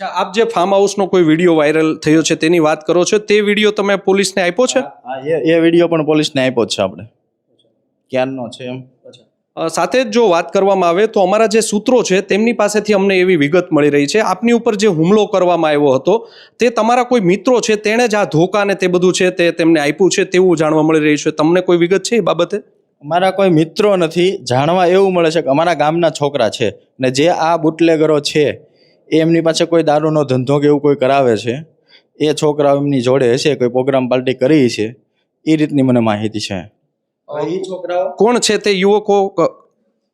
અચ્છા આપ જે ફાર્મ હાઉસનો કોઈ વીડિયો વાયરલ થયો છે તેની વાત કરો છો તે વીડિયો તમે પોલીસને આપ્યો છે? હા એ એ વીડિયો પણ પોલીસને આપ્યો છે આપણે. ક્યારનો છે એમ? સાથે જ જો વાત કરવામાં આવે તો અમારા જે સૂત્રો છે તેમની પાસેથી અમને એવી વિગત મળી રહી છે. આપની ઉપર જે હુમલો કરવામાં આવ્યો હતો તે તમારા કોઈ મિત્રો છે તેણે જ આ ધોકા ને તે બધું છે તે તેમને આપ્યું છે તેવું જાણવા મળી રહ્યું છે. તમને કોઈ વિગત છે એ બાબતે? અમારા કોઈ મિત્રો નથી જાણવા એવું મળે છે કે અમારા ગામના છોકરા છે ને જે આ બુટલેગરો છે એ એમની પાસે કોઈ દારૂનો ધંધો કે એવું કોઈ કરાવે છે? એ છોકરાઓ એમની જોડે હશે કોઈ પ્રોગ્રામ પાર્ટી કરી છે? એ રીતની મને માહિતી છે. એ છોકરાઓ? કોણ છે તે યુવકો?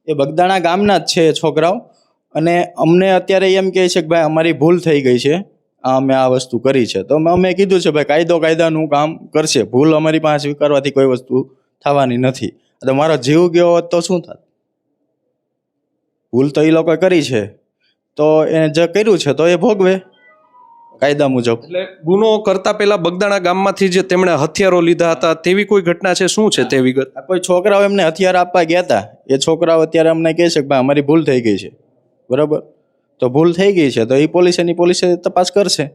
એ બગદાણા ગામના જ છે એ છોકરાઓ. અને અમને અત્યારે એમ કહે છે કે ભાઈ અમારી ભૂલ થઈ ગઈ છે. આ અમે આ વસ્તુ કરી છે. તો અમે કીધું છે ભાઈ કાયદો કાયદાનું કામ કરશે. ભૂલ અમારી પાસે સ્વીકારવાથી કોઈ વસ્તુ થવાની નથી. તો મારો જીવ ગયો હોત તો શું થાત? ભૂલ તો એ લોકોએ કરી છે. તો એને જે કર્યું છે તો એ ભોગવે કાયદા મુજબ. એટલે ગુનો કરતા પહેલા બગદાણા ગામમાંથી જે તેમણે હથિયારો લીધા હતા તેવી કોઈ ઘટના છે? શું છે તે વિગત? કોઈ છોકરાઓ એમને હથિયાર આપવા ગયા હતા એ છોકરાઓ અત્યારે અમને કહે છે કે ભાઈ અમારી ભૂલ થઈ ગઈ છે. બરાબર? તો ભૂલ થઈ ગઈ છે તો એ પોલીસ એની પોલીસે તપાસ કરશે.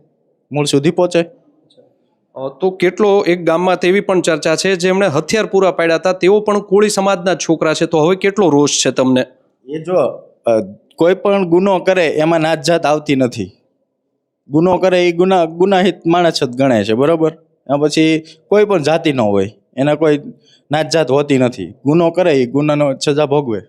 મૂળ સુધી પહોંચે. તો કેટલો એક ગામમાં તેવી પણ ચર્ચા છે જેમણે હથિયાર પૂરા પાડ્યા હતા તેઓ પણ કોળી સમાજના છોકરા છે. તો હવે કેટલો રોષ છે તમને? એ જો કોઈ પણ ગુનો કરે, એમાં નાત જાત આવતી નથી. ગુનો કરે એ ગુના, ગુનાહિત માણસ જ ગણાય છે, બરાબર? પછી કોઈ પણ જાતિ ન હોય, એના કોઈ નાત જાત હોતી નથી. ગુનો કરે એ ગુનાનો સજા ભોગવે.